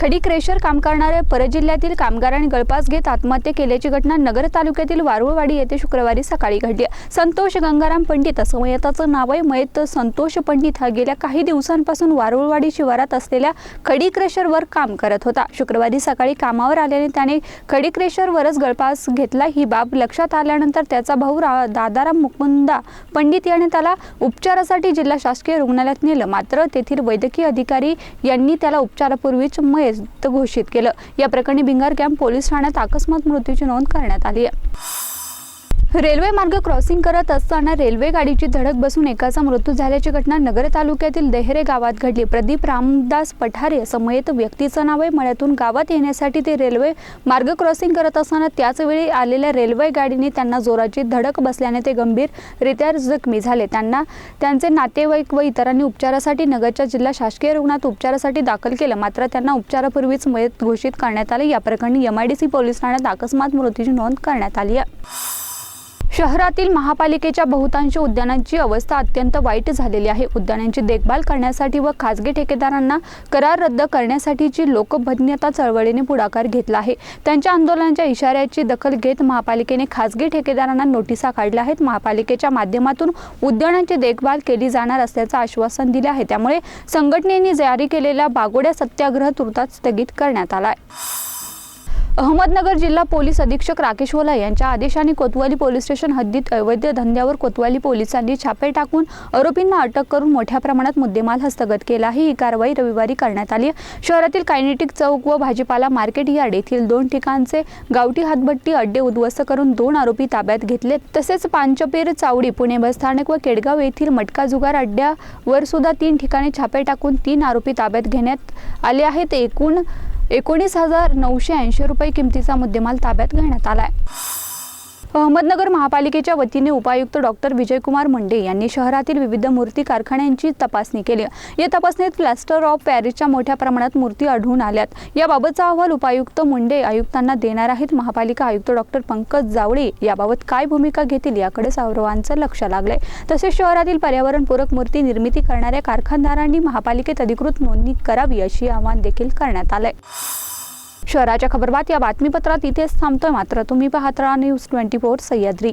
खडी क्रेशर काम करणाऱ्या परजिल्ह्यातील कामगारांनी गळपास घेत आत्महत्या केल्याची घटना नगर तालुक्यातील वारुळवाडी येथे शुक्रवारी सकाळी घडली. संतोष गंगाराम पंडित असं मयताचं नाव आहे. मयत संतोष पंडित हा गेल्या काही दिवसांपासून वारुळवाडी शिवारात असलेल्या खडी क्रेशरवर काम करत होता. शुक्रवारी सकाळी कामावर आल्याने त्याने खडी क्रेशरवरच गळपास घेतला. ही बाब लक्षात आल्यानंतर त्याचा भाऊ रा दादाराम मुकुंदा पंडित याने त्याला उपचारासाठी जिल्हा शासकीय रुग्णालयात नेलं. मात्र तेथील वैद्यकीय अधिकारी यांनी त्याला उपचारापूर्वीच मयत घोषित केलं. या प्रकरणी भिंगार कॅम्प पोलीस ठाण्यात अकस्मात मृत्यूची नोंद करण्यात आली आहे. रेल्वे मार्ग क्रॉसिंग करत असताना रेल्वे गाडीची धडक बसून एकाचा मृत्यू झाल्याची घटना नगर तालुक्यातील देहरे गावात घडली. प्रदीप रामदास पठारे समयेत व्यक्तीचं नाव आहे. मळ्यातून गावात येण्यासाठी ते रेल्वे मार्ग क्रॉसिंग करत असताना त्याच वेळी आलेल्या रेल्वे गाडीने त्यांना जोराची धडक बसल्याने ते गंभीररित्या जखमी झाले. त्यांना त्यांचे नातेवाईक व इतरांनी उपचारासाठी नगरच्या जिल्हा शासकीय रुग्णात उपचारासाठी दाखल केलं. मात्र त्यांना उपचारापूर्वीच मयत घोषित करण्यात आले. या प्रकरणी एमआयडीसी पोलीस ठाण्यात अकस्मात मृत्यूची नोंद करण्यात आली आहे. शहरातील महापालिकेच्या बहुतांश उद्यानांची अवस्था अत्यंत वाईट झालेली आहे. उद्यानांची देखभाल करण्यासाठी व खाजगी ठेकेदारांना करार रद्द करण्यासाठीची लोकभज्ञता चळवळीने पुढाकार घेतला आहे. त्यांच्या आंदोलनाच्या इशाऱ्याची दखल घेत महापालिकेने खाजगी ठेकेदारांना नोटिसा काढल्या आहेत. महापालिकेच्या माध्यमातून उद्यानांची देखभाल केली जाणार असल्याचं आश्वासन दिले आहे. त्यामुळे संघटनेने जारी केलेला बागोड्या सत्याग्रह तुर्तास स्थगित करण्यात आला आहे. अहमदनगर जिल्हा पोलीस अधीक्षक राकेश ओला यांच्या आदेशाने कोतवाली पोलीस स्टेशन हद्दीत अवैध धंद्यावर कोतवाली पोलिसांनी छापे टाकून आरोपींना अटक करून मोठ्या प्रमाणात मुद्देमाल हस्तगत केला आहे. ही कारवाई रविवारी करण्यात आली शहरातील कायनेटिक चौक व भाजीपाला मार्केट यार्ड येथील दोन ठिकाणचे गावठी हातभट्टी अड्डे उद्ध्वस्त करून दोन आरोपी ताब्यात घेतले तसेच पांचपेर चावडी पुणे बसस्थानक व केडगाव येथील मटका जुगार अड्ड्यावर सुद्धा तीन ठिकाणी छापे टाकून तीन आरोपी ताब्यात घेण्यात आले आहेत. एकूण एकोणीस हजार नऊशे ऐंशी रुपये किमतीचा मुद्देमाल ताब्यात घेण्यात आलाय. अहमदनगर महापालिकेच्या वतीने उपायुक्त डॉक्टर विजयकुमार मुंडे यांनी शहरातील विविध मूर्ती कारखान्यांची तपासणी केली. या तपासणीत प्लॅस्टर ऑफ पॅरिसच्या मोठ्या प्रमाणात मूर्ती आढळून आल्यात. याबाबतचा अहवाल उपायुक्त मुंडे आयुक्तांना देणार आहेत. महापालिका आयुक्त डॉक्टर पंकज जावळे याबाबत काय भूमिका घेतील याकडे सर्वांचं लक्ष लागलंय. तसेच शहरातील पर्यावरणपूरक मूर्ती निर्मिती करणाऱ्या कारखानदारांनी महापालिकेत अधिकृत नोंदणी करावी अशी आवाहन देखील करण्यात आलंय. शहराच्या खबरबात या बातमीपत्रात इथेच थांबतोय मात्र. तुम्ही पाहत राहा news twenty four Sahyadri.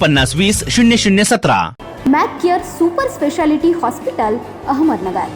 पन्नास वीस शून्य शून्य सतरा. Mac care super speciality hospital Ahmednagar.